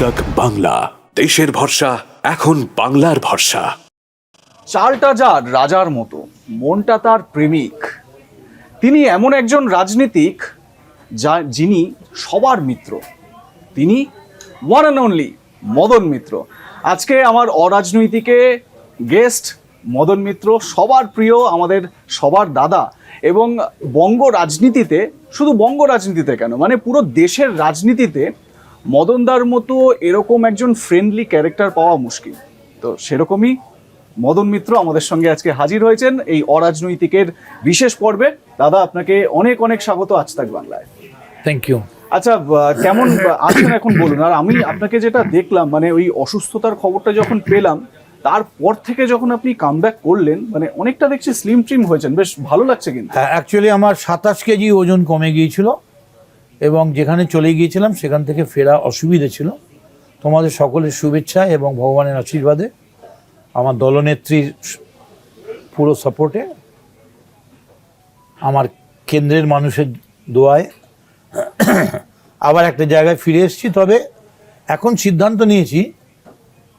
তক বাংলা। দেশের ভরসা, এখন বাংলার ভরসা। চালটা যার রাজার মতো, মনটা তার প্রেমিক। তিনি এমন একজন রাজনীতিক, যা, যিনি সবার মিত্র। তিনি one and only Madan Mitra. আজকে আমার অরাজনৈতিকে গেস্ট মদন মিত্র, সবার প্রিয় আমাদের সবার দাদা এবং বঙ্গ রাজনীতিতে, শুধু বঙ্গ রাজনীতিতে কেন মানে পুরো দেশের রাজনীতিতে মদনদার মতো এরকম একজন ফ্রেন্ডলি ক্যারেক্টার পাওয়া মুশকিল। তো সেরকমই মদন মিত্র আমাদের সঙ্গে আজকে হাজির হয়েছেন এই অরাজনৈতিকের বিশেষ পর্বে। দাদা আপনাকে অনেক অনেক স্বাগত আজ তাক বাংলায়। থ্যাংক ইউ আচ্ছা কেমন আছেন এখন বলুন। আর আমি আপনাকে যেটা দেখলাম মানে ওই অসুস্থতার খবরটা যখন পেলাম তারপর থেকে যখন আপনি কামব্যাক করলেন মানে অনেকটা দেখছি স্লিম ট্রিম হয়েছেন। বেশ ভালো লাগছে কিন্তু। হ্যাঁ অ্যাকচুয়ালি আমার সাতাশ কেজি ওজন কমে গিয়েছিল। এবং যেখানে চলে গিয়েছিলাম সেখান থেকে ফেরা অসুবিধে ছিল। তোমাদের সকলের শুভেচ্ছা এবং ভগবানের আশীর্বাদে আমার দলনেত্রীর পুরো সাপোর্টে আমার কেন্দ্রের মানুষের দোয়ায় আবার একটা জায়গায় ফিরে এসেছি। তবে এখন সিদ্ধান্ত নিয়েছি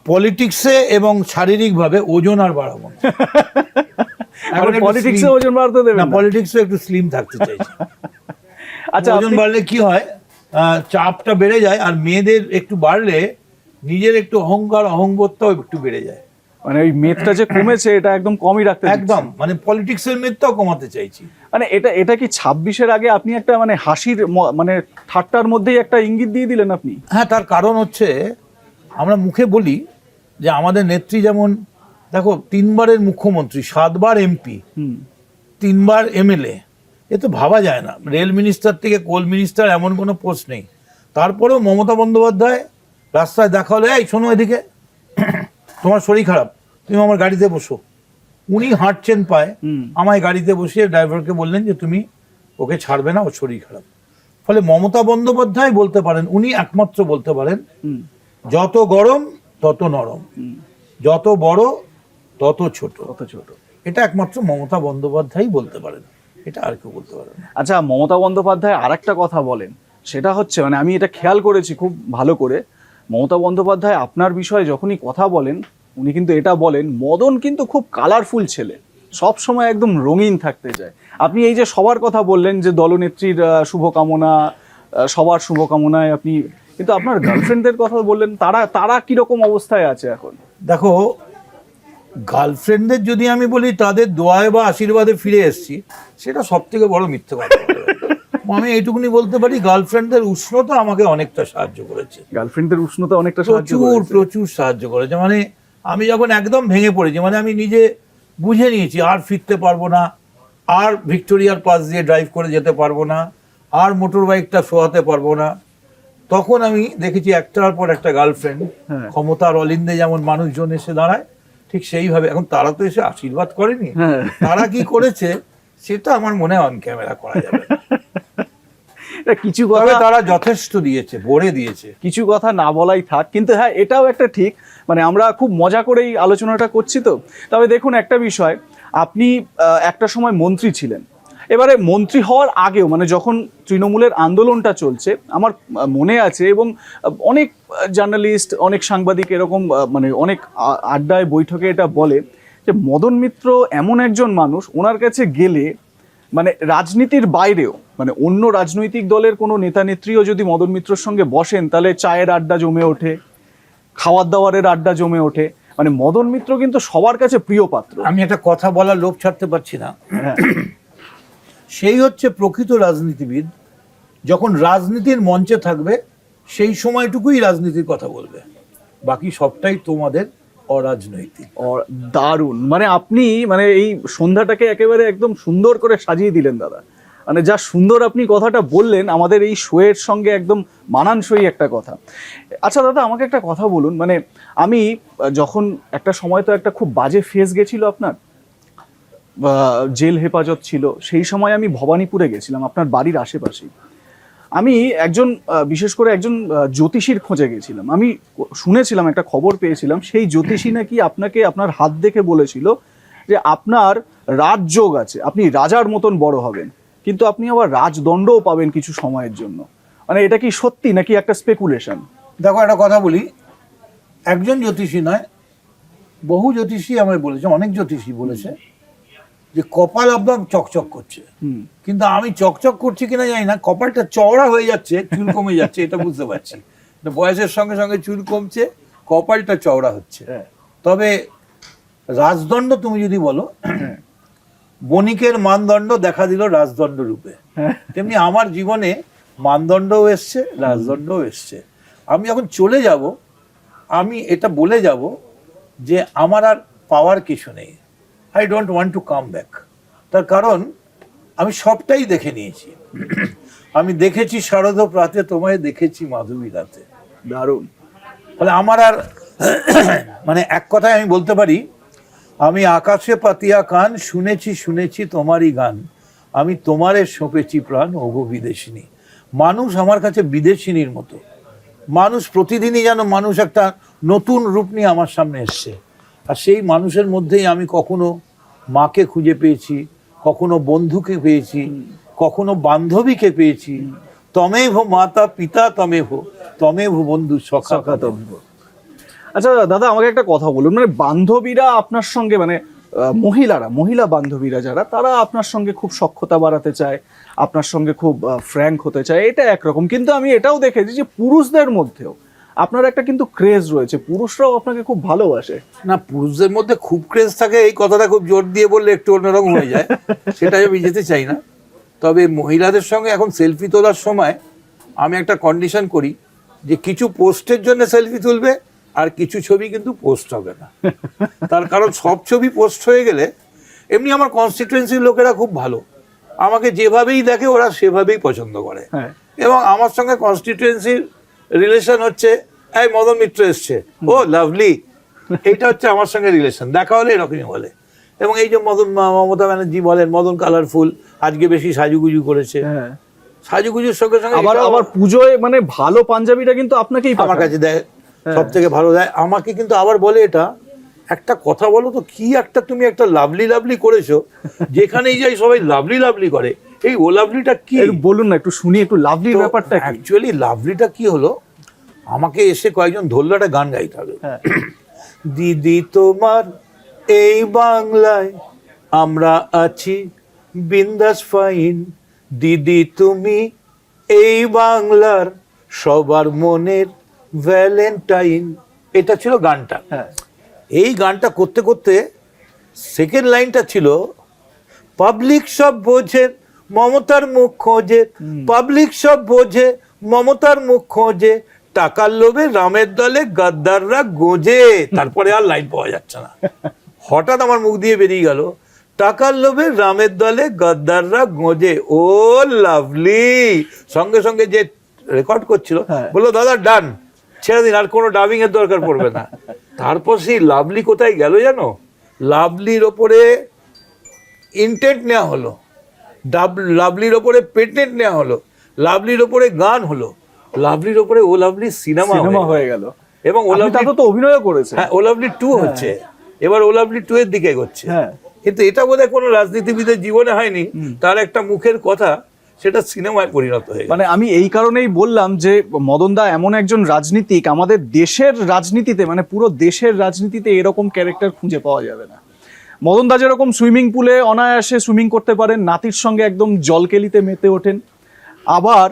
পলিটিক্সে এবং শারীরিকভাবে ওজন আর বাড়াবো না। এখন পলিটিক্সে ওজন বাড়তে দেবেন না না? পলিটিক্সে একটু স্লিম থাকতে চাইছি। আচ্ছা ওজন বাড়লে কি হয়? চাপটা বেড়ে যায় আর মেয়েদের একটু বাড়লে নিজের একটু অহংকার অহংবোধটাও একটু বেড়ে যায়। মানে ওই মেদটা যে কমেছে এটা একদম কমই রাখতে একদম মানে পলিটিক্সের মেদটাও কমাতে চাইছি। মানে এটা এটা কি ছাব্বিশের আগে আপনি একটা মানে হাসির ম- মানে ঠাট্টার মধ্যেই একটা ইঙ্গিত দিয়ে দিলেন আপনি? হ্যাঁ তার কারণ হচ্ছে আমরা মুখে বলি যে আমাদের নেত্রী যেমন দেখো তিনবারের মুখ্যমন্ত্রী সাতবার এমপি হুম। তিনবার এমএলএ এ তো ভাবা যায় না। রেল মিনিস্টার থেকে কোল মিনিস্টার এমন কোনো পোস্ট নেই। তারপরেও মমতা বন্দ্যোপাধ্যায় রাস্তায় দেখা হলে এই শোনো এদিকে। তোমার শরীর খারাপ তুমি আমার গাড়িতে বসো। উনি হাঁটছেন পায় আমায় গাড়িতে বসিয়ে ড্রাইভারকে বললেন যে তুমি ওকে ছাড়বে না ওর শরীর খারাপ। ফলে মমতা বন্দ্যোপাধ্যায় বলতে পারেন উনি একমাত্র বলতে পারেন যত গরম তত নরম। যত বড় তত ছোট। তত ছোট। এটা একমাত্র মমতা বন্দ্যোপাধ্যায়ই বলতে পারেন। এটা আর কেউ বলতে পারে না। আচ্ছা মমতা বন্দ্যোপাধ্যায় আর একটা কথা বলেন। সেটা হচ্ছে মানে আমি এটা খেয়াল করেছি খুব ভালো করে। মমতা বন্দ্যোপাধ্যায় আপনার বিষয়ে যখনই কথা বলেন উনি কিন্তু এটা বলেন মদন কিন্তু খুব কালারফুল ছেলে। সব সময় একদম রঙিন থাকতে চায়। আপনি এই যে সবার কথা বললেন যে দলনেত্রীর শুভকামনা সবার শুভকামনায় আপনি কিন্তু আপনার গার্লফ্রেন্ডদের কথা বললেন তারা তারা কীরকম অবস্থায় আছে এখন? দেখো গার্লফ্রেন্ডদের যদি আমি বলি তাদের দোয়ায় বা আশীর্বাদে ফিরে এসেছি সেটা সব থেকে বড় মিথ্যে কথা। আমি এইটুকুনি বলতে পারি গার্লফ্রেন্ডদের উষ্ণতা আমাকে অনেকটা সাহায্য করেছে। গার্লফ্রেন্ডের উষ্ণতা অনেকটা প্রচুর প্রচুর সাহায্য করেছে। মানে আমি যখন একদম ভেঙে পড়েছি মানে আমি নিজে বুঝে নিয়েছি আর ফিরতে পারব না আর ভিক্টোরিয়ার পাশ দিয়ে ড্রাইভ করে যেতে পারব না আর মোটর বাইকটা শোয়াতে পারব না তখন আমি দেখেছি একটার পর একটা গার্লফ্রেন্ড হ্যাঁ। ক্ষমতার অলিন্দে যেমন মানুষজন এসে দাঁড়ায় ঠিক সেইভাবে। এখন তারা তো এসে আশীর্বাদ করেনি। হ্যাঁ। তারা কি করেছে সেটা আমার মনে হয় অন ক্যামেরা করা যাবে কিছু কথা তারা যথেষ্ট দিয়েছে ভরে দিয়েছে। কিছু কথা না বলাই থাক। কিন্তু হ্যাঁ এটাও একটা ঠিক। মানে আমরা খুব মজা করেই আলোচনাটা করছি তো। তবে দেখুন একটা বিষয়। আপনি একটা সময় মন্ত্রী ছিলেন। এবারে মন্ত্রী হওয়ার আগেও মানে যখন তৃণমূলের আন্দোলনটা চলছে আমার মনে আছে এবং অনেক জার্নালিস্ট অনেক সাংবাদিক এরকম মানে অনেক আড্ডায় বৈঠকে এটা বলে যে মদন মিত্র এমন একজন মানুষ ওনার কাছে গেলে মানে রাজনীতির বাইরেও মানে অন্য রাজনৈতিক দলের কোনো নেতা নেত্রীও যদি মদন মিত্রর সঙ্গে বসেন তাহলে চায়ের আড্ডা জমে ওঠে খাওয়ার দাওয়ারের আড্ডা জমে ওঠে। মানে মদন মিত্র কিন্তু সবার কাছে প্রিয় পাত্র। আমি একটা কথা বলার লোভ ছাড়তে পারছি না। হ্যাঁ, সেই হচ্ছে প্রকৃত রাজনীতিবিদ, যখন রাজনীতির মঞ্চে থাকবে, সেই সময়টুকুই রাজনীতির কথা বলবে। বাকি সবটাই তোমাদের অরাজনৈতিক। দারুণ। মানে আপনি মানে এই সন্ধ্যাটাকে একেবারে একদম সুন্দর করে সাজিয়ে দিলেন, দাদা। মানে যা সুন্দর আপনি কথাটা বললেন, আমাদের এই শোয়ের সঙ্গে একদম মানানসই একটা কথা। আচ্ছা দাদা, আমাকে একটা কথা বলুন। মানে আমি যখন একটা সময় তো একটা খুব বাজে ফেস গেছিল আপনার জেল হেফাজত ছিল, সেই সময় আমি ভবানীপুরে গেছিলাম, আপনার বাড়ির আশেপাশেই। আমি একজন বিশেষ করে একজন জ্যোতিষীর খোঁজে গেছিলাম। আমি শুনেছিলাম, একটা খবর পেয়েছিলাম, সেই জ্যোতিষী নাকি আপনাকে আপনার হাত দেখে বলেছিল যে আপনার রাজযোগ আছে, আপনি রাজার মতন বড় হবেন, কিন্তু আপনি আবার রাজদণ্ডও পাবেন কিছু সময়ের জন্য। মানে এটা কি সত্যি নাকি একটা স্পেকুলেশন দেখো, একটা কথা বলি। একজন জ্যোতিষী নয়, বহু জ্যোতিষী আমায় বলেছে, অনেক জ্যোতিষী বলেছে। যে কপাল আপনার চকচক করছে। কিন্তু আমি চকচক করছি কিনা জানি না কপালটা চওড়া হয়ে যাচ্ছে চুল কমে যাচ্ছে এটা বুঝতে পারছি। বয়সের সঙ্গে সঙ্গে চুল কমছে কপালটা চওড়া হচ্ছে। হ্যাঁ। তবে রাজদণ্ড তুমি যদি বলো বণিকের মানদণ্ড দেখা দিল রাজদণ্ড রূপে। হ্যাঁ। তেমনি আমার জীবনে মানদণ্ডও এসছে রাজদণ্ডও এসছে। আমি যখন চলে যাব আমি এটা বলে যাব যে আমার আর পাওয়ার কিছু নেই। I don't want to come back তার কারণ আমি সবটাই দেখে নিয়েছি। আমি দেখেছি শারদ প্রাতে তোমায় দেখেছি মাধবী রাতে। দারুণ। ফলে আমার আর মানে এক কথায় আমি বলতে পারি আমি আকাশে পাতিয়া কান শুনেছি শুনেছি তোমারই গান। আমি তোমারে সঁপেছি প্রাণ ওগো বিদেশিনী। মানুষ আমার কাছে বিদেশিনীর মতো। মানুষ প্রতিদিনই যেন মানুষ একটা নতুন রূপ নিয়ে আমার সামনে এসছে। আর সেই মানুষের মধ্যেই আমি কখনো মাকে খুঁজে পেয়েছি কখনো বন্ধুকে পেয়েছি কখনো বান্ধবীকে পেয়েছি। তমেভ মাতা পিতা তমেভ তমেভ বন্ধু সখা সখাতব্য আচ্ছা দাদা আমাকে একটা কথা বলুন। মানে বান্ধবীরা আপনার সঙ্গে মানে মহিলারা মহিলা বান্ধবীরা যারা তারা আপনার সঙ্গে খুব সক্ষতা বাড়াতে চায় আপনার সঙ্গে খুব ফ্র্যাঙ্ক হতে চায় এটা একরকম। কিন্তু আমি এটাও দেখেছি যে পুরুষদের মধ্যেও আপনার একটা কিন্তু ক্রেজ রয়েছে পুরুষরাও আপনাকে খুব ভালোবাসে। না পুরুষদের মধ্যে খুব ক্রেজ থাকে এই কথাটা খুব জোর দিয়ে বললে একটু অন্যরকম হয়ে যায় সেটা আমি যেতে চাই না। তবে মহিলাদের সঙ্গে এখন সেলফি তোলার সময় আমি একটা কন্ডিশন করি যে কিছু পোস্টের জন্য সেলফি তুলবে আর কিছু ছবি কিন্তু পোস্ট হবে না। তার কারণ সব ছবি পোস্ট হয়ে গেলে এমনি আমার কনস্টিটুয়েন্সির লোকেরা খুব ভালো। আমাকে যেভাবেই দেখে ওরা সেভাবেই পছন্দ করে। হ্যাঁ। এবং আমার সঙ্গে কনস্টিটুয়েন্সির রিলেশন হচ্ছে এই মদন মিত্র এসছে। ও লাভলি এটা হচ্ছে আমার সঙ্গে রিলেশন দেখা হলে এরকমই বলে। এবং এই যে মদন মমতা ব্যানার্জি বলেন মদন কালারফুল আজকে বেশি সাজুগুজু করেছে। হ্যাঁ। সাজুগুজুর সঙ্গে সঙ্গে আবার আবার পুজোয় মানে ভালো পাঞ্জাবিটা কিন্তু আপনাকেই আমার কাছে দেয় সব থেকে ভালো দেয়। আমাকে কিন্তু আবার বলে এটা একটা কথা বলো তো কি একটা তুমি একটা লাভলি লাভলি করেছ যেখানেই যাই সবাই লাভলি লাভলি করে। এই ও লাভলিটা কি? বলুন না একটু শুনি একটু লাভলির ব্যাপারটা অ্যাকচুয়ালি লাভলিটা কি হলো? আমাকে এসে কয়েকজন ধরলো একটা গান গাইতে হবে। হ্যাঁ। দিদি তোমার এই বাংলায় আমরা আছি বিন্দাস ফাইন। দিদি তুমি এই বাংলার সবার মনের ভ্যালেন্টাইন। এটা ছিল গানটা। হ্যাঁ। এই গানটা করতে করতে সেকেন্ড লাইনটা ছিল পাবলিক সব বোঝে মমতার মুখ খোঁজে। পাবলিক সব বোঝে মমতার মুখ খোঁজে টাকার লোভে রামের দলে গাদ্দাররা গোজে তারপরে আর লাইন পাওয়া যাচ্ছে না। হঠাৎ আমার মুখ দিয়ে বেরিয়ে গেল টাকার লোভে রামের দলে গাদ্দাররা গোজে। ও লাভলি! সঙ্গে সঙ্গে যে রেকর্ড করছিল হ্যাঁ। বলল দাদা ডান ছেড়ে দিন আর কোনো ডাবিং এর দরকার পড়বে না। তারপর সেই লাভলি কোথায় গেল জানো? লাভলির ওপরে ইন্টেন্ট নেওয়া হলো। ডাব লাভলির ওপরে পেটেন্ট নেওয়া হলো। লাভলির ওপরে গান হলো। লাভলির ওপরে ও লাভলি সিনেমা সিনেমা হয়ে গেল। এবং ও লাভলি তো অভিনয়ও করেছে। হ্যাঁ ও লাভলি টু হচ্ছে। এবার ও লাভলি টু এর দিকে এগোচ্ছে। হ্যাঁ। কিন্তু এটা বোধহয় কোনো রাজনীতিবিদের জীবনে হয়নি। তার একটা মুখের কথা সেটা সিনেমায় পরিণত হয়ে মানে আমি এই কারণেই বললাম যে মদন দা এমন একজন রাজনীতিক আমাদের দেশের রাজনীতিতে মানে পুরো দেশের রাজনীতিতে এরকম ক্যারেক্টার খুঁজে পাওয়া যাবে না। মদন দা যেরকম সুইমিং পুলে অনায়াসে সুইমিং করতে পারেন নাতির সঙ্গে একদম জলকেলিতে মেতে ওঠেন। আবার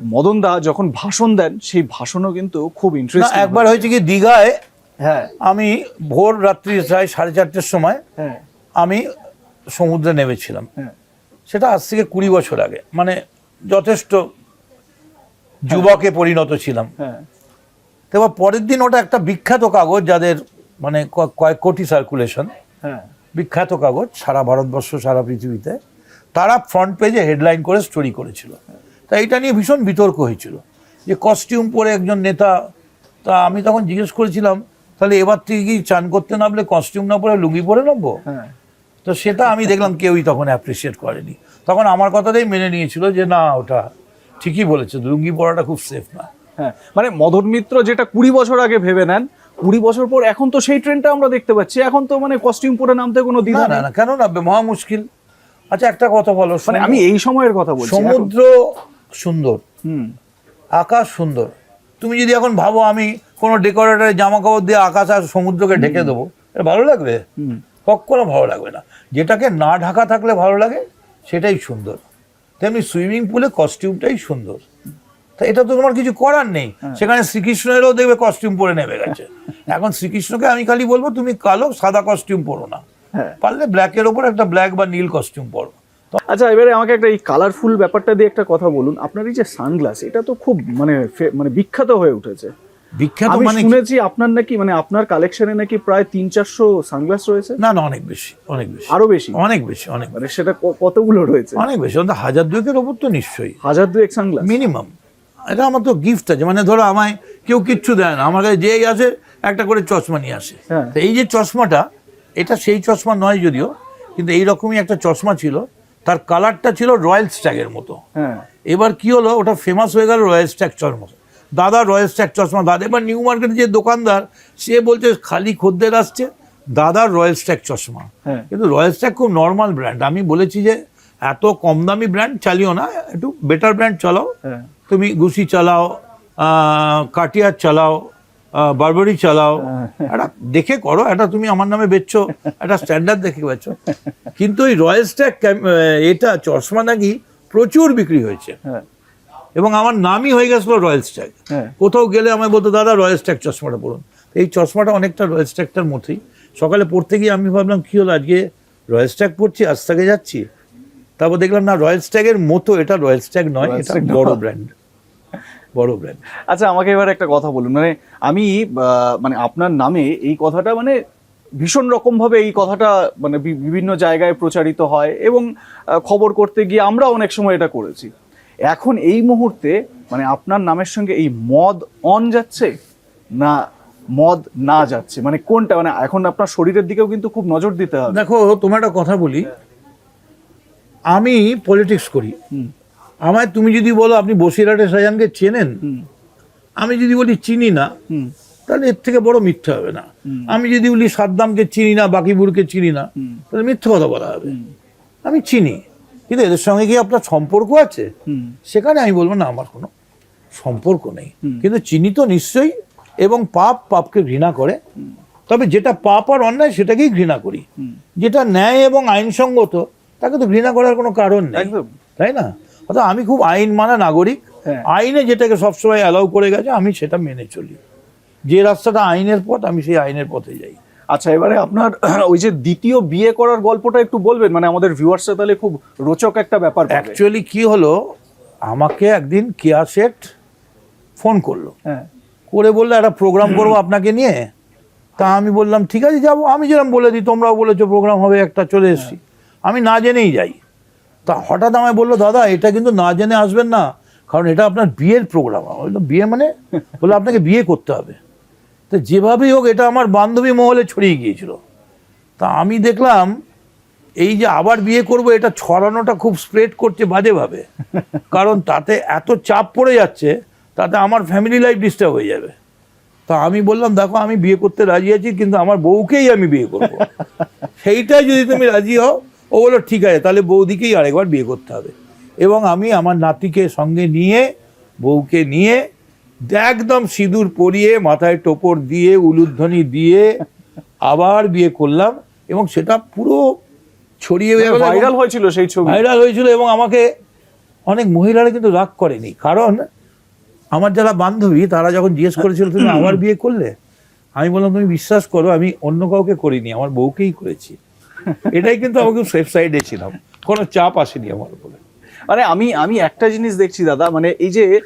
মদন দা যখন ভাষণ দেন সেই ভাষণও কিন্তু খুব ইন্টারেস্টিং একবার হয়েছে কি দীঘায় হ্যাঁ। আমি ভোর রাত্রি প্রায় সাড়ে চারটের সময় হ্যাঁ। আমি সমুদ্রে নেমেছিলাম। হ্যাঁ। সেটা আজ থেকে কুড়ি বছর আগে। মানে যথেষ্ট যুবকে পরিণত ছিলাম। হ্যাঁ। তো এবার পরের দিন ওটা একটা বিখ্যাত কাগজ যাদের মানে কয়েক কোটি সার্কুলেশন হ্যাঁ। বিখ্যাত কাগজ সারা ভারতবর্ষ সারা পৃথিবীতে। তারা ফ্রন্ট পেজে হেডলাইন করে স্টোরি করেছিল। তা এটা নিয়ে ভীষণ বিতর্ক হয়েছিল। যে কস্টিউম পরে একজন নেতা তা আমি তখন জিজ্ঞেস করেছিলাম তাহলে এবার থেকে কি চান করতে নামলে কস্টিউম না পরে লুঙ্গি পরে নেব? হ্যাঁ। তো সেটা আমি দেখলাম কেউই তখন অ্যাপ্রিসিয়েট করেনি। তখন আমার কথাটাই মেনে নিয়েছিল যে না ওটা ঠিকই বলেছে লুঙ্গি পরাটা খুব সেফ না। হ্যাঁ মানে মদন মিত্র যেটা কুড়ি বছর আগে ভেবে নেন কুড়ি বছর পর এখন তো সেই ট্রেনটা আমরা দেখতে পাচ্ছি এখন তো মানে কস্টিউম পরে নামতে কোনো না দ্বিধা না না কেন না মহা মুশকিল। আচ্ছা একটা কথা বলো মানে আমি এই সময়ের কথা বলছি সমুদ্র সুন্দর। হুম। আকাশ সুন্দর। তুমি যদি এখন ভাবো আমি কোনো ডেকোরেটরের জামা কাপড় দিয়ে আকাশ আর সমুদ্রকে ঢেকে দেবো এটা ভালো লাগবে? কখনো ভালো লাগবে না। যেটাকে না ঢাকা থাকলে ভালো লাগে সেটাই সুন্দর। তেমনি সুইমিং পুলে কস্টিউমটাই সুন্দর। তা এটা তো তোমার কিছু করার নেই। সেখানে শ্রীকৃষ্ণেরও দেখবে কস্টিউম পরে নেমে গেছে। এখন শ্রীকৃষ্ণকে আমি খালি বলব তুমি কালো সাদা কস্টিউম পরো না। হ্যাঁ। পারলে ব্ল্যাকের ওপর একটা ব্ল্যাক বা নীল কস্টিউম পরো। আচ্ছা এবারে আমাকে একটা এই কালারফুল ব্যাপারটা দিয়ে একটা কথা বলুন। আপনার এই যে সানগ্লাস এটা তো খুব মানে মানে বিখ্যাত হয়ে উঠেছে। বিখ্যাত মানে শুনেছি আপনার নাকি মানে আপনার কালেকশনে নাকি প্রায় তিন চারশো সানগ্লাস রয়েছে। না না অনেক বেশি অনেক বেশি। আরও বেশি? অনেক বেশি অনেক মানে সেটা কতগুলো রয়েছে? অনেক বেশি অন্তত হাজার দুয়েকের ওপর তো নিশ্চয়ই। হাজার দুয়েক সানগ্লাস মিনিমাম এটা আমার তো গিফট আছে মানে ধরো আমায় কেউ কিচ্ছু দেয় না। আমার কাছে যেই আসে একটা করে চশমা নিয়ে আসে। হ্যাঁ। এই যে চশমাটা এটা সেই চশমা নয় যদিও কিন্তু এইরকমই একটা চশমা ছিল। তার কালারটা ছিল রয়্যাল স্ট্যাগের মতো। হ্যাঁ। এবার কি হলো ওটা ফেমাস হয়ে গেল রয়্যাল স্ট্যাগ চশমা। দাদা রয়্যাল স্ট্যাগ চশমা দাদা এবার নিউ মার্কেটে যে দোকানদার সে বলছে খালি খদ্দের আসছে দাদার রয়্যাল স্ট্যাগ চশমা। হ্যাঁ। কিন্তু রয়্যাল স্ট্যাগ খুব নর্মাল ব্র্যান্ড আমি বলেছি যে এত কম দামি ব্র্যান্ড চালিও না একটু বেটার ব্র্যান্ড চালাও। হ্যাঁ। তুমি গুসি চালাও কাটিয়ার চালাও বারবারি চালাও। একটা দেখে করো এটা তুমি আমার নামে বেচছো একটা স্ট্যান্ডার্ড দেখে বেচছো। কিন্তু ওই রয়্যাল স্ট্যাগ এটা চশমা নাকি প্রচুর বিক্রি হয়েছে। হ্যাঁ। এবং আমার নামই হয়ে গেছিল রয়্যাল স্ট্যাগ হ্যাঁ। কোথাও গেলে আমায় বলতো দাদা রয়্যাল স্ট্যাগ চশমাটা পড়ুন এই চশমাটা অনেকটা রয়্যাল স্ট্যাগটার মতোই। সকালে পড়তে গিয়ে আমি ভাবলাম কী হলো আজকে? রয়্যাল স্ট্যাগ পড়ছি আজ থেকে যাচ্ছি? তারপর দেখলাম না রয়্যাল স্ট্যাগের মতো এটা রয়্যাল স্ট্যাগ নয় এটা বড় ব্র্যান্ড বড় ব্র্যান্ড আচ্ছা আমাকে এবার একটা কথা বলুন। মানে আমি মানে আপনার নামে এই কথাটা মানে ভীষণ রকম ভাবে এই কথাটা মানে বিভিন্ন জায়গায় প্রচারিত হয় এবং খবর করতে গিয়ে আমরা অনেক সময় এটা করেছি। এখন এই মুহূর্তে মানে আপনার নামের সঙ্গে এই মদ অন যাচ্ছে না মদ না যাচ্ছে? মানে কোনটা? মানে এখন আপনার শরীরের দিকেও কিন্তু খুব নজর দিতে হবে। দেখো তোমার একটা কথা বলি। আমি পলিটিক্স করি। হুম, আমায় তুমি যদি বলো আপনি বসিরহাটে শাহজাহানকে চেনেন আমি যদি বলি চিনি না তাহলে এর থেকে বড় মিথ্যা হবে না। আমি যদি বলি সাদ্দামকে চিনি না বাকিবুরকে চিনি না তাহলে মিথ্যা কথা বলা হবে। আমি চিনি। কিন্তু এদের সঙ্গে কি আপনার সম্পর্ক আছে? সেখানে আমি বলব না আমার কোনো সম্পর্ক নেই। কিন্তু চিনি তো নিশ্চয়ই এবং পাপ পাপকে ঘৃণা করে। তবে যেটা পাপ আর অন্যায় সেটাকেই ঘৃণা করি। যেটা ন্যায় এবং আইনসঙ্গত তাকে তো ঘৃণা করার কোনো কারণ নেই। তাই না? অর্থাৎ আমি খুব আইন মানা নাগরিক হ্যাঁ। আইনে যেটাকে সবসময় অ্যালাউ করে গেছে আমি সেটা মেনে চলি। যে রাস্তাটা আইনের পথ আমি সেই আইনের পথে যাই। আচ্ছা এবারে আপনার ওই যে দ্বিতীয় বিয়ে করার গল্পটা একটু বলবেন মানে আমাদের ভিউয়ার্সরা তাহলে খুব রোচক একটা ব্যাপার অ্যাকচুয়ালি কি হলো আমাকে একদিন কেয়া শেঠ ফোন করল। হ্যাঁ। করে বলল একটা প্রোগ্রাম করব আপনাকে নিয়ে? তা আমি বললাম ঠিক আছে যাব। আমি যেরকম বলে দিই তোমরাও বলেছ প্রোগ্রাম হবে একটা চলে এসেছি। আমি না জেনেই যাই। তা হঠাৎ আমায় বলল দাদা এটা কিন্তু না জেনে আসবেন না। কারণ এটা আপনার বিয়ের প্রোগ্রাম বিয়ে মানে? বলে আপনাকে বিয়ে করতে হবে। তো যেভাবেই হোক এটা আমার বান্ধবী মহলে ছড়িয়ে গিয়েছিল। তা আমি দেখলাম এই যে আবার বিয়ে করব এটা ছড়ানোটা খুব স্প্রেড করছে বাজেভাবে। কারণ তাতে এত চাপ পড়ে যাচ্ছে তাতে আমার ফ্যামিলি লাইফ ডিস্টার্ব হয়ে যাবে। তা আমি বললাম দেখো আমি বিয়ে করতে রাজি আছি কিন্তু আমার বউকেই আমি বিয়ে করব। সেইটাই যদি তুমি রাজি হও ও বলল ঠিক আছে তাহলে বৌদিকেই আরেকবার বিয়ে করতে হবে। এবং আমি আমার নাতিকে সঙ্গে নিয়ে বউকে নিয়ে একদম সিঁদুর পরিয়ে মাথায় টোপর দিয়ে উলুধ্বনি দিয়ে আবার বিয়ে করলাম এবং সেটা পুরো ছড়িয়ে ভাইরাল হয়েছিল সেই ছবি। ভাইরাল হয়েছিল এবং আমাকে অনেক মহিলারা কিন্তু রাগ করেনি। কারণ আমার যারা বান্ধবী তারা যখন জিজ্ঞেস করেছিল তুমি আবার বিয়ে করলে? আমি বললাম তুমি বিশ্বাস করো আমি অন্য কাউকে করিনি আমার বউকেই করেছি। এটাই কিন্তু আমাকে সেফ সাইডে ছিলাম। কোনো চাপ আসেনি আমার উপরে। মানে আমি আমি একটা জিনিস দেখছি দাদা মানে এই যে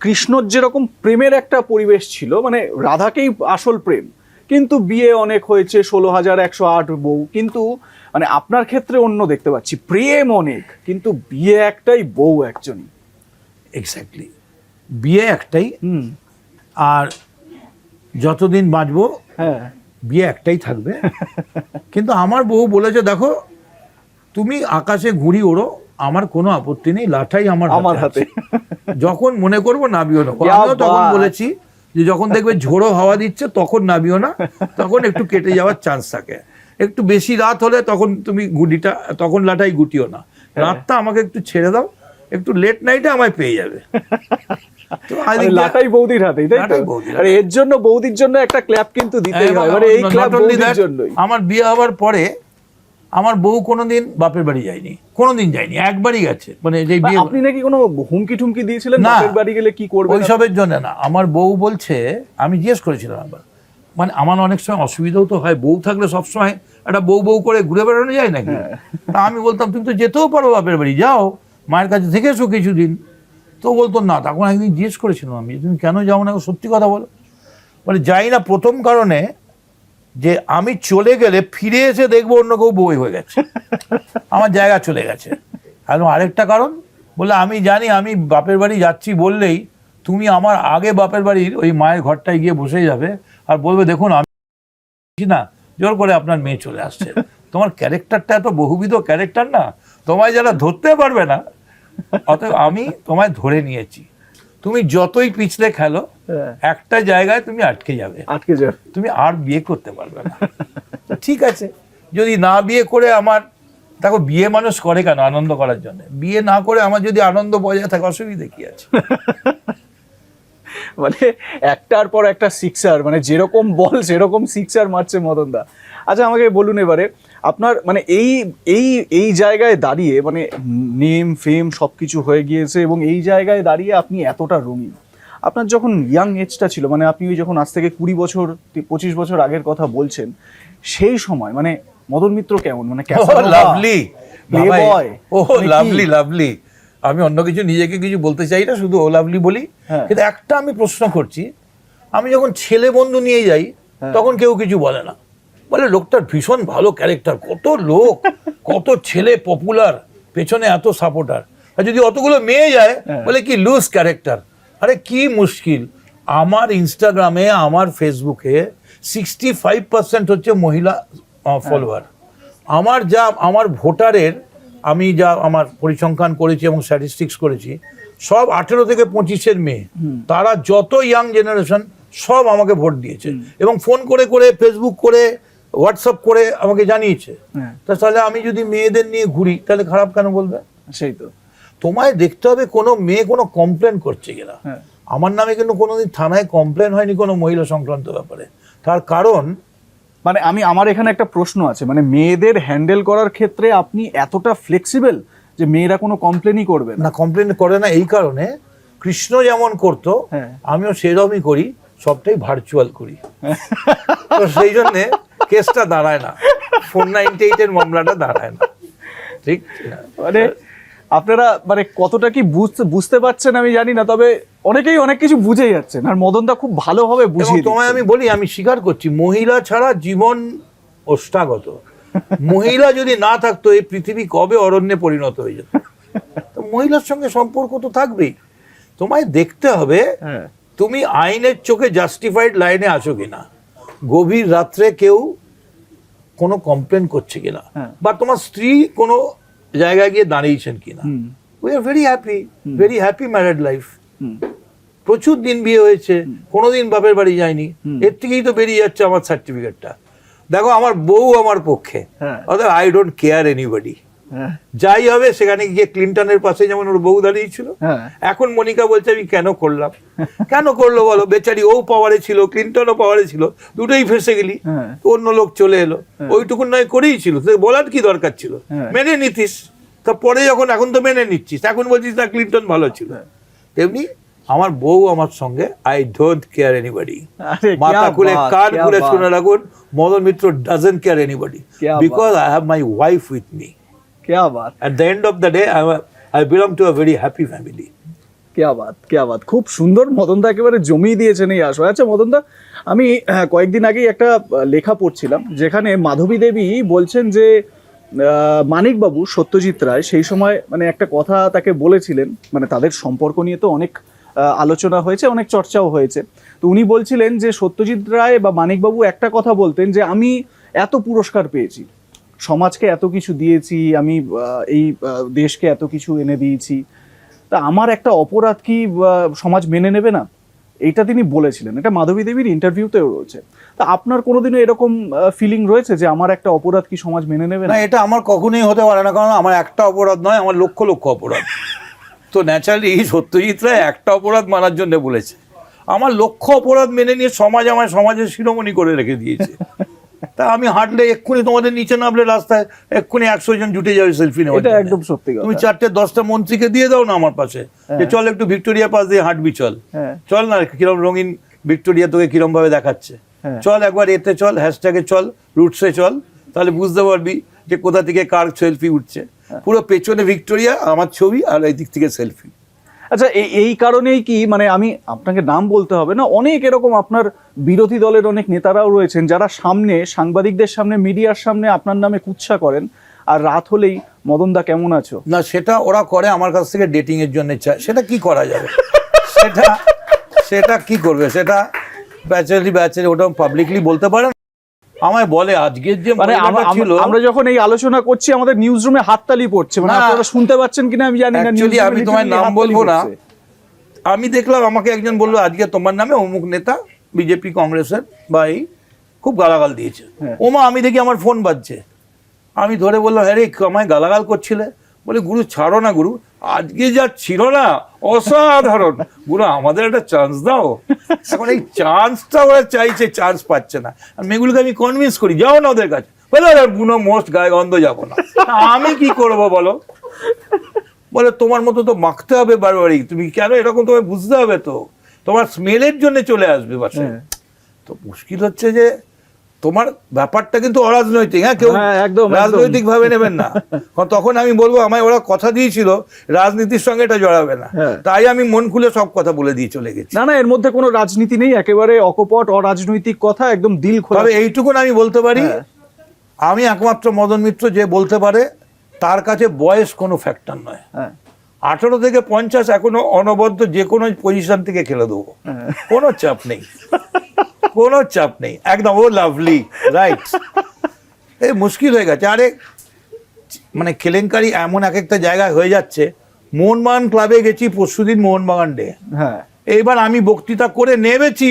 কৃষ্ণর যেরকম প্রেমের একটা পরিবেশ ছিল মানে রাধাকেই আসল প্রেম। কিন্তু বিয়ে অনেক হয়েছে ষোলো হাজার একশো আট বউ। কিন্তু মানে আপনার ক্ষেত্রে অন্য দেখতে পাচ্ছি প্রেম অনেক কিন্তু বিয়ে একটাই বউ একজনই। এক্স্যাক্টলি বিয়ে একটাই। হুম। আর যতদিন বাঁচবো হ্যাঁ। বিয়ে একটাই থাকবে। কিন্তু আমার বউ বলেছে দেখো তুমি আকাশে ঘুড়ি ওড়ো আমার কোনো আপত্তি নেই লাঠাই আমার আমার হাতে। যখন মনে করব নাবিও না। আমিও তখন বলেছি যে যখন দেখবে ঝোড়ো হাওয়া দিচ্ছে তখন নাবিও না। তখন একটু কেটে যাওয়ার চান্স থাকে। একটু বেশি রাত হলে তখন তুমি গুটিটা তখন লাটাই গুটিও না। রাতটা আমাকে একটু ছেড়ে দাও একটু লেট নাইটে আমায় পেয়ে যাবে। মানে think লাটাই বৌদির হাতেই তাই তো? আর এর জন্য বৌদির জন্য একটা ক্ল্যাপ কিন্তু দিতেই হয় মানে এই ক্ল্যাপ বৌদির জন্যই। আমার বিয়ে হওয়ার পরে আমার বউ কোনোদিন বাপের বাড়ি যায়নি কোনোদিন যায়নি একবারই গেছে মানে যে বিয়ে আপনি নাকি কোনো হুমকি টুমকি দিয়েছিলেন না। বাপের বাড়ি গেলে কি করবেন? ওইসবের জন্য না আমার বউ বলছে আমি জিজ্ঞেস করেছিলাম একবার মানে আমার অনেক সময় অসুবিধাও তো হয় বউ থাকলে সবসময় একটা বউ বউ করে ঘুরে বেড়ানো যায় নাকি? হ্যাঁ। তা আমি বলতাম তুমি তো যেতেও পারো বাপের বাড়ি যাও মায়ের কাছে থেকে এসো কিছুদিন। তো বলতো, না তখন একদিন জিজ্ঞেস করেছিলাম আমি, তুমি কেন যাও না? সত্যি কথা বলো। মানে যাই না, প্রথম কারণে যে আমি চলে গেলে ফিরে এসে দেখব অন্য কেউ বই হয়ে গেছে। আমার জায়গা চলে গেছে। আর আরেকটা কারণ, বলে, আমি জানি, আমি বাপের বাড়ি যাচ্ছি বললেই তুমি আমার আগে বাপের বাড়ির ওই মায়ের ঘরটায় গিয়ে বসে যাবে আর বলবে, দেখুন, আমি না, জোর করে আপনার মেয়ে চলে আসছে। তোমার ক্যারেক্টারটা এত বহুবিধ ক্যারেক্টার না, তোমায় যারা ধরতে পারবে না অতএব আমি তোমায় ধরে নিয়েছি। তুমি যতই পিছলে খেলো হ্যাঁ। একটা জায়গায় তুমি আটকে যাবে। আটকে যাবে। তুমি আর বিয়ে করতে পারবে না। ঠিক আছে। যদি না বিয়ে করে আমার দেখো বিয়ে মানুষ করে কেন আনন্দ করার জন্য? বিয়ে না করে আমার যদি আনন্দ বজায় থাকে অসুবিধে কি আছে? মানে একটার পর একটা সিক্সার মানে যেরকম বল সেরকম সিক্সার মারছে মদনদা। আচ্ছা আমাকে বলুন এবারে আপনার মানে এই এই এই জায়গায় দাঁড়িয়ে মানে নেম ফেম সব কিছু হয়ে গিয়েছে এবং এই জায়গায় দাঁড়িয়ে আপনি এতটা রঙিন। আপনার যখন ইয়াং এজটা ছিল মানে আপনি যখন আজ থেকে কুড়ি বছর পঁচিশ বছর আগের কথা বলছেন সেই সময় মানে মদন মিত্র কেমন? মানে লাভলি ও মানে লাভলি লাভলি। আমি অন্য কিছু নিজেকে কিছু বলতে চাই না শুধু ও লাভলি বলি। হ্যাঁ। কিন্তু একটা আমি প্রশ্ন করছি আমি যখন ছেলে বন্ধু নিয়ে যাই হ্যাঁ। তখন কেউ কিছু বলে না। বলে লোকটার ভীষণ ভালো ক্যারেক্টার কত লোক কত ছেলে পপুলার পেছনে এত সাপোর্টার আর যদি অতগুলো মেয়ে যায় হ্যাঁ। বলে কি লুজ ক্যারেক্টার আরে কি মুশকিল। আমার ইনস্টাগ্রামে আমার ফেসবুকে সিক্সটি ফাইভ পার্সেন্ট হচ্ছে মহিলা ফলোয়ার আমার যা আমার ভোটারের আমি যা আমার পরিসংখ্যান করেছি এবং স্ট্যাটিস্টিক্স করেছি সব আঠেরো থেকে পঁচিশের মেয়ে। তারা যত ইয়াং জেনারেশন সব আমাকে ভোট দিয়েছে। এবং ফোন করে করে ফেসবুক করে হোয়াটসঅ্যাপ করে আমাকে জানিয়েছে। হ্যাঁ। তাহলে আমি যদি মেয়েদের নিয়ে ঘুরি তাহলে খারাপ কেন বলবে? সেই তো। তোমায় দেখতে হবে কোনো মেয়ে কোনো কমপ্লেন করছে কিনা। হ্যাঁ। আমার নামে কিন্তু কোনোদিন থানায় কমপ্লেন হয়নি কোনো মহিলা সংক্রান্ত ব্যাপারে। তার কারণ? মানে আমি আমার এখানে একটা প্রশ্ন আছে। মানে মেয়েদের হ্যান্ডেল করার ক্ষেত্রে আপনি এতটা ফ্লেক্সিবল যে মেয়েরা কোনো কমপ্লেনই করবে না। না কমপ্লেন করে না এই কারণে কৃষ্ণ যেমন করতো হ্যাঁ। আমিও সেরকমই করি সবটাই ভার্চুয়াল করি। তো সেই জন্যে কেসটা দাঁড়ায় না। ফোর নাইনটি এইটের মামলাটা দাঁড়ায় না। ঠিক? মানে আপনারা মানে কতটা কি বুঝতে বুঝতে পারছেন আমি জানি না তবে অনেকেই অনেক কিছু বুঝে যাচ্ছেন আর মদনদা খুব ভালোভাবে বুঝিয়ে তোমায় আমি বলি আমি স্বীকার করছি মহিলা ছাড়া জীবন ওষ্ঠাগত মহিলা যদি না থাকতো এই পৃথিবী কবে অরণ্যে পরিণত হয়ে যেত? তো মহিলার সঙ্গে সম্পর্ক তো থাকবেই। তোমায় দেখতে হবে হ্যাঁ। তুমি আইনের চোখে জাস্টিফাইড লাইনে আসো কিনা। গভীর রাত্রে কেউ কোনো কমপ্লেন করছে কিনা? হ্যাঁ। বা তোমার স্ত্রী কোনো জায়গায় গিয়ে দাঁড়িয়েছেন কিনা? We are very happy very happy married life প্রচুর দিন বিয়ে হয়েছে কোনোদিন বাপের বাড়ি যায়নি। এর থেকেই তো বেরিয়ে যাচ্ছে আমার সার্টিফিকেটটা দেখো আমার বউ আমার পক্ষে। অর্থাৎ আই ডোন্ট কেয়ার এনিবডি যাই হবে সেখানে গিয়ে ক্লিন্টনের পাশে যেমন ওর বউ দাঁড়িয়ে ছিল এখন মনিকা বলছে আমি কেন করলাম? কেন করল বলো? বেচারি ও পাওয়ারে ছিল ক্লিন্টনও পাওয়ারে ছিল দুটোই ফেসে গেলি অন্য লোক চলে এলো ওইটুকুন নয় করেই ছিল বলার কি দরকার ছিল? মেনে নিতিস তা পরে যখন এখন তো মেনে নিচ্ছিস এখন বলছিস না ক্লিন্টন ভালো ছিল। তেমনি আমার বউ আমার সঙ্গে আই ডোন্ট কেয়ার এনিবডি মাথা খুলে কার খুলে শুনে রাখুন Madan Mitra doesn't care anybody because I have my wife with me क्या बात At the end of the day, I, I belong to a very happy family. क्या बात क्या बात খুব সুন্দর মদনদা একেবারে জমিয়ে দিয়েছেন এই আসো আচ্ছা মদনদা আমি আহ, কয়েকদিন আগেই একটা আহ, লেখা পড়ছিলাম যেখানে মাধবী দেবী বলছেন যে আহ, মানিকবাবু সত্যজিৎ রায় সেই সময় মানে একটা কথা তাকে বলেছিলেন মানে তাদের সম্পর্ক নিয়ে তো অনেক আহ, আলোচনা হয়েছে অনেক চর্চাও হয়েছে তো উনি বলছিলেন যে সত্যজিৎ রায় বা মানিকবাবু একটা কথা বলতেন যে আমি এত পুরস্কার পেয়েছি সমাজকে এত কিছু দিয়েছি, আমি এই দেশকে এত কিছু এনে দিয়েছি। তা আমার একটা অপরাধ কি সমাজ মেনে নেবে না? এটা তিনি বলেছিলেন। এটা মাধবী দেবীর ইন্টারভিউতেও রয়েছে। তা আপনার কোনোদিনও এরকম ফিলিং রয়েছে যে আমার একটা অপরাধ কি সমাজ মেনে নেবে না? এটা আমার কখনোই হতে পারে না, কারণ আমার একটা অপরাধ নয়, আমার লক্ষ লক্ষ অপরাধ। তো ন্যাচারালি সত্যজিৎ রায় একটা অপরাধ মানার জন্য বলেছে। আমার লক্ষ্য অপরাধ মেনে নিয়ে সমাজ আমায় সমাজের শিরোমণি করে রেখে দিয়েছে। তা আমি হাঁটলে এক্ষুনি তোমাদের নিচে নামলে রাস্তায় এক্ষুনি একশো জন জুটে যাবে সেলফি নেওয়ার এটা একদম সত্যি তুমি চারটে দশটা মন্ত্রীকে দিয়ে দাও না আমার পাশে। যে চল একটু ভিক্টোরিয়া পাস দিয়ে হাঁটবি চল। হ্যাঁ। চল না কিরম রঙিন ভিক্টোরিয়া তোকে কিরম ভাবে দেখাচ্ছে। হ্যাঁ। চল একবার এতে চল হ্যাশট্যাগে চল রুটসে চল তাহলে বুঝতে পারবি যে কোথা থেকে কার সেলফি উঠছে। হ্যাঁ। পুরো পেছনে ভিক্টোরিয়া আমার ছবি আর এই দিক থেকে সেলফি আচ্ছা এই- কারণেই কি মানে আমি আপনাকে নাম বলতে হবে না, অনেক এরকম আপনার বিরোধী দলের অনেক নেতারাও রয়েছেন যারা সামনে, সাংবাদিকদের সামনে, মিডিয়ার সামনে আপনার নামে কুৎসা করেন, আর রাত হলেই মদনদা কেমন আছো না, সেটা ওরা করে আমার কাছ থেকে ডেটিং এর জন্য চায় সেটা কি করা যাবে সেটা সেটা কি করবে সেটা ব্যাচেলি ব্যাচেলি ওটা পাবলিকলি বলতে পারে না। আমায় বলে আজকের যে মানে ছিল আমরা যখন এই আলোচনা করছি আমাদের নিউজ রুমে হাততালি পড়ছে মানে। আপনারা শুনতে পাচ্ছেন কিনা আমি জানি না নিউজ আমি তোমার নাম বলব না। আমি দেখলাম আমাকে একজন বলল আজকে তোমার নামে অমুক নেতা বিজেপি কংগ্রেসের বা এই খুব গালাগাল দিয়েছে হ্যাঁ। ওমা আমি দেখি আমার ফোন বাজছে আমি ধরে বললাম হ্যাঁ রে আমায় গালাগাল করছিলে বলে গুরু ছাড়ো না গুরু আজকে যা ছিল না অসাধারণ। গুরু আমাদের একটা চান্স দাও। এখন এই চান্সটা ওরা চাইছে চান্স পাচ্ছে না। আর মেয়েগুলোকে আমি কনভিন্স করি যাও না ওদের কাছে। বলে বুনো মোস্ট গায়ে গন্ধ যাব না। আমি কি করব বলো? বলে তোমার মতো তো মাখতে হবে বারবারই। তুমি কেন? এরকম তোমায় বুঝতে হবে তো। তোমার স্মেলের জন্য চলে আসবে বাসায়। হ্যাঁ। তো মুশকিল হচ্ছে যে তোমার ব্যাপারটা কিন্তু অরাজনৈতিক হ্যাঁ? কেউ হ্যাঁ, একদম। রাজনৈতিক ভাবে নেবেন না। কারণ তখন আমি বলব আমায় ওরা কথা দিয়েছিল রাজনীতির সঙ্গে এটা জড়াবে না। হ্যাঁ। তাই আমি মন খুলে সব কথা বলে দিয়ে চলে গেছি। না না এর মধ্যে কোনো রাজনীতি নেই একেবারে অকপট অরাজনৈতিক কথা একদম দিল খোলা। তবে এইটুকুন আমি বলতে পারি হ্যাঁ। আমি একমাত্র মদন মিত্র যে বলতে পারে তার কাছে বয়স কোনো ফ্যাক্টর নয়। হ্যাঁ। আঠারো থেকে পঞ্চাশ এখনও অনবদ্য যে কোনো পজিশন থেকে খেলে দেবো। কোনো চাপ নেই। কোনো চাপ নেই। একদম ও লাভলি রাইট এই মুশকিল হয়ে গেছে। আরে মানে কেলেঙ্কারি এমন এক একটা জায়গায় হয়ে যাচ্ছে। মোহনবাগান ক্লাবে গেছি পরশুদিন মোহনবাগান ডে হ্যাঁ। এইবার আমি বক্তৃতা করে নেমেছি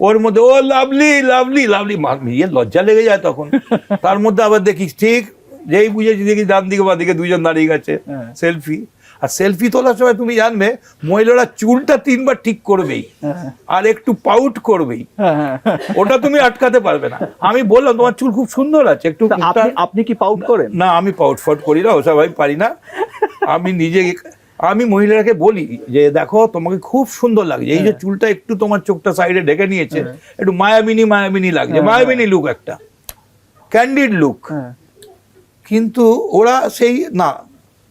ওর মধ্যে ও লাভলি লাভলি লাভলি ইয়ে লজ্জা লেগে যায় তখন। তার মধ্যে আবার দেখি ঠিক যেই বুঝেছি দেখি ডান দিকে বা দিকে দুজন দাঁড়িয়ে গেছে। হ্যাঁ। সেলফি আর সেলফি তোলার সময় তুমি জানবে মহিলারা চুলটা তিনবার ঠিক করবেই আর একটু পাউট করবেই। হ্যাঁ হ্যাঁ। ওটা তুমি আটকাতে পারবে না। আমি বললাম তোমার চুল খুব সুন্দর আছে একটু আপনি কি পাউট করেন? না আমি পাউট ফাউট করি না ওসব আমি পারি না। আমি নিজে আমি মহিলাকে বলি যে দেখো তোমাকে খুব সুন্দর লাগছে। এই যে চুলটা একটু তোমার চোখটা সাইডে ঢেকে নিয়েছে একটু মায়াবিনী মায়াবিনী লাগছে মায়াবিনী লুক একটা। ক্যান্ডিড লুক হ্যাঁ। কিন্তু ওরা সেই না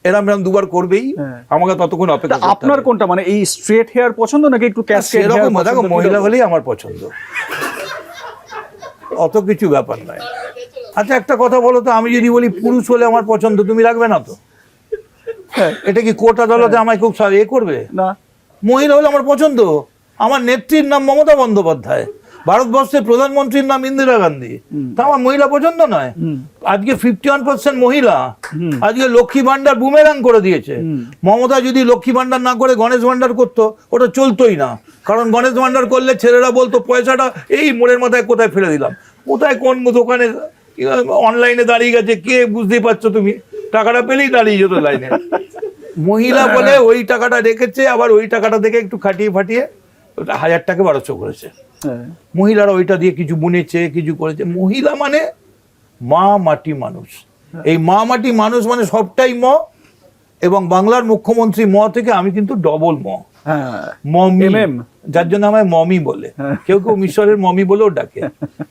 এরম এরম দুবার করবেই। হ্যাঁ। আমাকে ততক্ষণ অপেক্ষা আপনার কোনটা? মানে এই স্ট্রেট হেয়ার পছন্দ নাকি একটু ক্যাসকেড সেরকম না, দেখো মহিলা হলেই আমার পছন্দ। অত কিছু ব্যাপার নয়। আচ্ছা একটা কথা বলো তো আমি যদি বলি পুরুষ হলে আমার পছন্দ তুমি রাখবে না তো? এটা কি কোর্ট আদালতে আমায় খুব এ করবে? না। মহিলা হলে আমার পছন্দ। আমার নেত্রীর নাম মমতা বন্দ্যোপাধ্যায়। ভারতবর্ষের প্রধানমন্ত্রীর নাম ইন্দিরা গান্ধী। তা আমার মহিলা পছন্দ নয়। আজকে ফিফটি ওয়ান পার্সেন্ট মহিলা আজকে লক্ষ্মী ভান্ডার বুমেরাং করে দিয়েছে। মমতা যদি লক্ষ্মী ভান্ডার না করে গণেশ ভান্ডার করতো ওটা চলতোই না। কারণ গণেশ ভান্ডার করলে ছেলেরা বলতো পয়সাটা এই মোড়ের মাথায় কোথায় ফেলে দিলাম? কোথায় কোন দোকানে অনলাইনে দাঁড়িয়ে গেছে? কে বুঝতেই পারছ তুমি? টাকাটা পেলেই দাঁড়িয়ে যেত লাইনে মহিলা বলে ওই টাকাটা রেখেছে আবার ওই টাকাটা দেখে একটু খাটিয়ে ফাটিয়ে ওটা হাজার টাকা বারোশো করেছে। মহিলারা ওইটা দিয়ে কিছু বুনেছে কিছু করেছে। মহিলা মানে মা মাটি মানুষ। এই মা মাটি মানুষ মানে সবটাই ম এবং বাংলার মুখ্যমন্ত্রী ম থেকে আমি কিন্তু ডবল ম। হ্যাঁ। মমি। যার জন্য আমায় মমি বলে। কেউ কেউ মিশরের মমি বলেও ডাকে।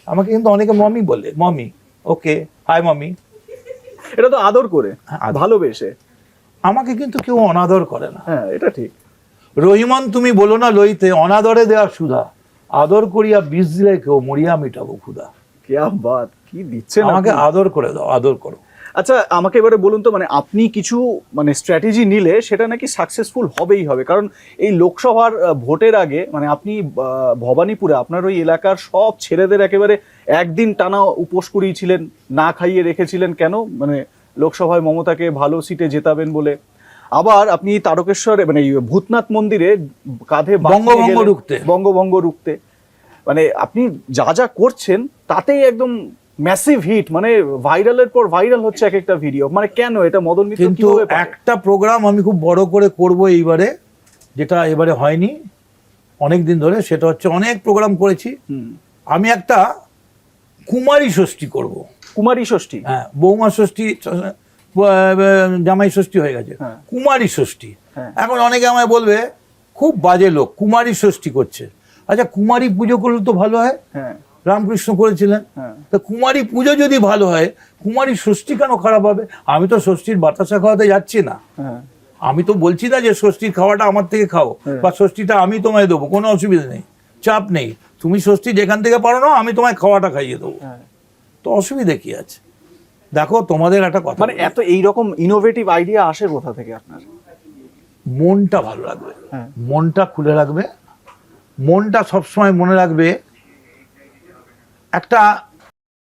আমাকে কিন্তু অনেকে মমি বলে। মমি। ওকে। Hi mummy. এটা তো আদর করে। ভালোবেসে। আমাকে কিন্তু কেউ অনাদর করে না। হ্যাঁ এটা ঠিক। রহিমান তুমি বলো না লইতে অনাদরে দেওয়া সুধা। আদর করিয়া বিষ দিলে কেউ মরিয়া মিটাবো ক্ষুধা। কেয়া বাত কি দিচ্ছেন আমাকে আদর করে দাও আদর করো। আচ্ছা আমাকে এবারে বলুন তো মানে আপনি কিছু মানে স্ট্র্যাটেজি নিলে সেটা নাকি সাকসেসফুল হবেই হবে? কারণ এই লোকসভার ভোটের আগে মানে আপনি ভবানীপুরে আপনার ওই এলাকার সব ছেলেদের একেবারে একদিন টানা উপোস করিয়েছিলেন না খাইয়ে রেখেছিলেন কেন? মানে লোকসভায় মমতাকে ভালো সিটে জেতাবেন বলে। আবার আপনি তারকেশ্বরে মানে ভূতনাথ মন্দিরে কাঁধে বঙ্গভঙ্গ রুখতে। বঙ্গভঙ্গ রুখতে। মানে আপনি যা যা করছেন তাতেই একদম ম্যাসিভ হিট মানে ভাইরালের পর ভাইরাল হচ্ছে এক একটা ভিডিও মানে কেন এটা মদন কিন্তু একটা প্রোগ্রাম আমি খুব বড় করে করব এইবারে যেটা এবারে হয়নি অনেক দিন ধরে সেটা হচ্ছে অনেক প্রোগ্রাম করেছি। হুম। আমি একটা কুমারী ষষ্ঠী করব। কুমারী ষষ্ঠী? হ্যাঁ বৌমা ষষ্ঠী জামাই ষষ্ঠী হয়ে গেছে। হ্যাঁ। কুমারী ষষ্ঠী। হ্যাঁ। এখন অনেকে আমায় বলবে খুব বাজে লোক কুমারী ষষ্ঠী করছে। আচ্ছা কুমারী পুজো করলে তো ভালো হয়? হ্যাঁ। রামকৃষ্ণ করেছিলেন। তা কুমারী পুজো যদি ভালো হয় কুমারী ষষ্ঠী কেন খারাপ হবে? আমি তো ষষ্ঠীর বাতাসা খাওয়াতে যাচ্ছি না। আমি তো বলছি না যে ষষ্ঠীর খাওয়াটা আমার থেকে খাও। বা ষষ্ঠীটা আমি তোমায় দেবো কোনো অসুবিধা নেই চাপ নেই। তুমি ষষ্ঠী যেখান থেকে পারো না আমি তোমায় খাওয়াটা খাইয়ে দেবো। তো অসুবিধা কি আছে? দেখো তোমাদের একটা কথা মানে। এত এইরকম ইনোভেটিভ আইডিয়া আসে কোথা থেকে আপনার? মনটা ভালো রাখবে হ্যাঁ। মনটা খুলে রাখবে মনটা সবসময় মনে রাখবে একটা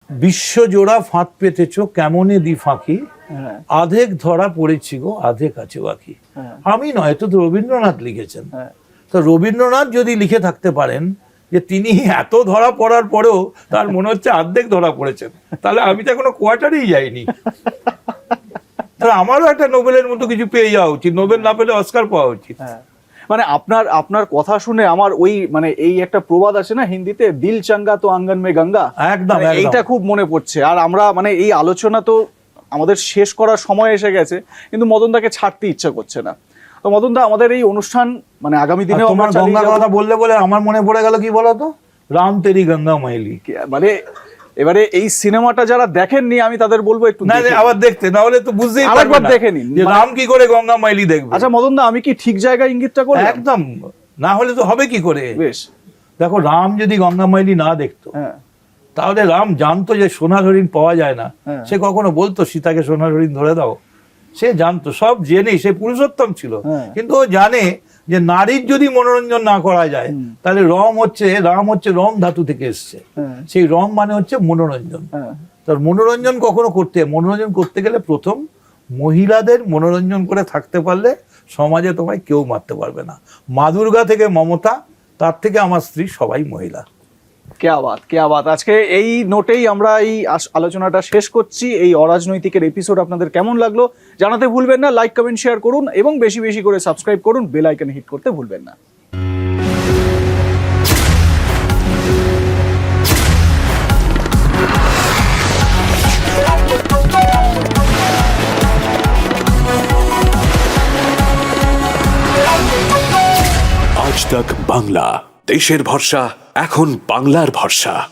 বিশ্বজোড়া ফাঁদ পেতেছ কেমনে দি ফাঁকি? হ্যাঁ। আধেক ধরা পড়েছি গো আধেক আছে বাকি। হ্যাঁ। আমি নয় তো রবীন্দ্রনাথ লিখেছেন। হ্যাঁ। তো রবীন্দ্রনাথ যদি লিখে থাকতে পারেন যে তিনি এত ধরা পড়ার পরেও তার মনে হচ্ছে অর্ধেক ধরা পড়েছেন। তাহলে আমি তো এখনও কোয়ার্টারেই যাইনি। তাহলে আমারও একটা নোবেলের মতো কিছু পেয়ে যাওয়া উচিত নোবেল না পেলে অস্কার পাওয়া উচিত। হ্যাঁ। মানে আপনার আপনার কথা শুনে আমার ওই মানে এই একটা প্রবাদ আছে না হিন্দিতে দিল চাঙ্গা তো আঙ্গন মে গঙ্গা? একদম, মানে একদম। এইটা খুব মনে পড়ছে। আর আমরা মানে এই আলোচনা তো আমাদের শেষ করার সময় এসে গেছে কিন্তু মদনদাকে ছাড়তে ইচ্ছা করছে না। তো মদনদা আমাদের এই অনুষ্ঠান মানে আগামী দিনে তোমার গঙ্গা কথা বললে বলে আমার মনে পড়ে গেল কি বলতো? রাম তেরি গঙ্গা মাইলি। মানে এবারে এই সিনেমাটা যারা দেখেননি আমি তাদের বলব একটু না আবার দেখতে না হলে তো বুঝতেই আরেকবার না। দেখে নিন। যে মানে- রাম কি করে গঙ্গা মাইলি দেখবে? আচ্ছা মদনদা আমি কি ঠিক জায়গায় ইঙ্গিতটা করলাম? একদম। না হলে তো হবে কি করে? বেশ। দেখো রাম যদি গঙ্গা মাইলি না দেখতো হ্যাঁ। তাহলে রাম জানতো যে সোনার হরিণ পাওয়া যায় না। হ্যাঁ। সে কখনো বলতো সীতাকে সোনার হরিণ ধরে দাও। সে জানতো সব জেনেই সে পুরুষোত্তম ছিল। হ্যাঁ। কিন্তু ও জানে যে নারীর যদি মনোরঞ্জন না করা যায় তাহলে রম হচ্ছে রাম হচ্ছে রম ধাতু থেকে এসছে। হ্যাঁ। সেই রম মানে হচ্ছে মনোরঞ্জন। হ্যাঁ। তার মনোরঞ্জন কখনো করতে মনোরঞ্জন করতে গেলে প্রথম মহিলাদের মনোরঞ্জন করে থাকতে পারলে সমাজে তোমায় কেউ মারতে পারবে না। মা দুর্গা থেকে মমতা তার থেকে আমার স্ত্রী সবাই মহিলা। কেয়া বাত কেয়া বাত আজকে এই নোটেই আমরা এই আলোচনাটা শেষ করছি। এই অরাজনৈতিকের এপিসোড আপনাদের কেমন লাগল জানাতে ভুলবেন না। লাইক কমেন্ট শেয়ার করুন এবং বেশি বেশি করে সাবস্ক্রাইব করুন। বেল আইকনে হিট করতে ভুলবেন না। আজ তাক বাংলা, দেশের ভরসা এখন বাংলার ভরসা।